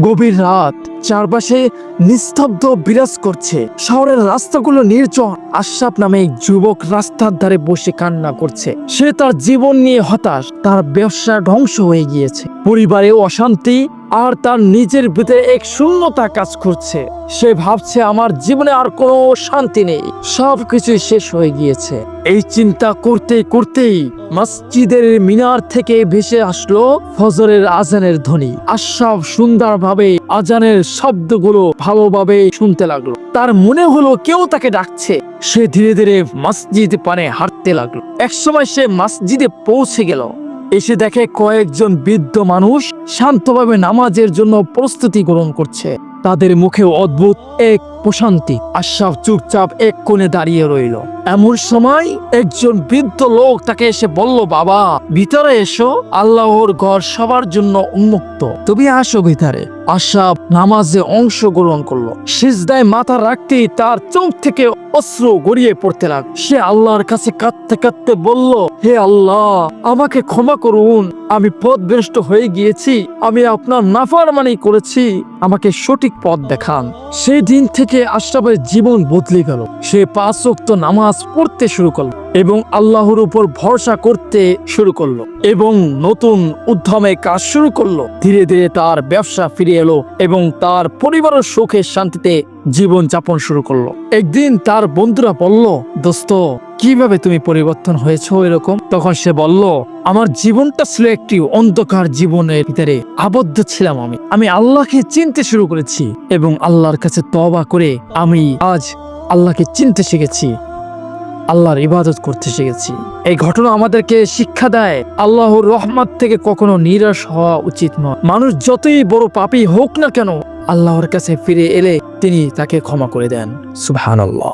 গভীর রাত, চারপাশে নিস্তব্ধ বিরাজ করছে। শহরের রাস্তাগুলো নির্জন, আশরাফ নামে এক যুবক রাস্তার ধারে বসে কান্না করছে। সে তার জীবন নিয়ে হতাশ, তার ব্যবসা ধ্বংস হয়ে গিয়েছে। পরিবারে অশান্তি আর তার নিজের ভিতরে এক শূন্যতা কাজ করছে। সে ভাবছে, আমার জীবনে আর কোনো শান্তি নেই। সব কিছুই শেষ হয়ে গিয়েছে। এই চিন্তা করতে করতেই মসজিদের মিনার থেকে ভেসে আসলো ফজরের আজানের ধ্বনি। আর আশরাফ সুন্দরভাবে আজানের শব্দগুলো ভালোভাবে শুনতে লাগল। তার মনে হলো কেউ তাকে ডাকছে। সে ধীরে ধীরে মসজিদ পানে হাঁটতে লাগল। একসময় সে মসজিদে পৌঁছে গেল। এসে দেখে কয়েকজন বৃদ্ধ মানুষ শান্তভাবে নামাজের জন্য প্রস্তুতি গ্রহণ করছে। তাদের মুখে অদ্ভুত এক প্রশান্তি, আশরাফ চুপচাপ এক কোণে দাঁড়িয়ে রইল। এমন সময় একজন বৃদ্ধ লোক তাকে এসে বলল, বাবা, ভিতরে এসো, আল্লাহর ঘর সবার জন্য উন্মুক্ত। তুমি আসো ভিতরে। আশরাফ নামাজে অংশগ্রহণ করল। সিজদায় মাথা রাখতেই তার চোখ থেকে অস্ত্র গড়িয়ে পড়তে লাগ সে আল্লাহর কাছে কাঁদতে কাঁদতে বলল, হে আল্লাহ, আমাকে ক্ষমা করুন। আমি পথ ব্যস্ত হয়ে গিয়েছি। আমি আপনার নাফার নাফারমানি করেছি। আমাকে সঠিক পথ দেখান। সেই দিন থেকে আশরাফের জীবন বদলে গেল। সে পাঁচ ওয়াক্ত নামাজ পড়তে শুরু করল এবং আল্লাহর উপর ভরসা করতে শুরু করল এবং নতুন উদ্যমে কাজ শুরু করল। ধীরে ধীরে তার ব্যবসা ফিরে এলো এবং তার পরিবারের সুখে শান্তিতে জীবন যাপন শুরু করল। একদিন তার বন্ধুরা বলল, দোস্ত, কীভাবে তুমি পরিবর্তন হয়েছো এরকম? তখন সে বলল, আমার জীবনটা ছিল একটি অন্ধকার জীবনের ভিতরে আবদ্ধ ছিলাম আমি। আমি আল্লাহকে চিনতে শুরু করেছি এবং আল্লাহর কাছে তবা করে আমি আজ আল্লাহকে চিনতে শিখেছি, আল্লাহর ইবাদত করতে শিখেছি। এই ঘটনা আমাদেরকে শিক্ষা দেয়, আল্লাহর রহমত থেকে কখনো নিরাশ হওয়া উচিত নয়। মানুষ যতই বড় পাপি হোক না কেন, আল্লাহর কাছে ফিরে এলে তিনি তাকে ক্ষমা করে দেন। সুবহানাল্লাহ।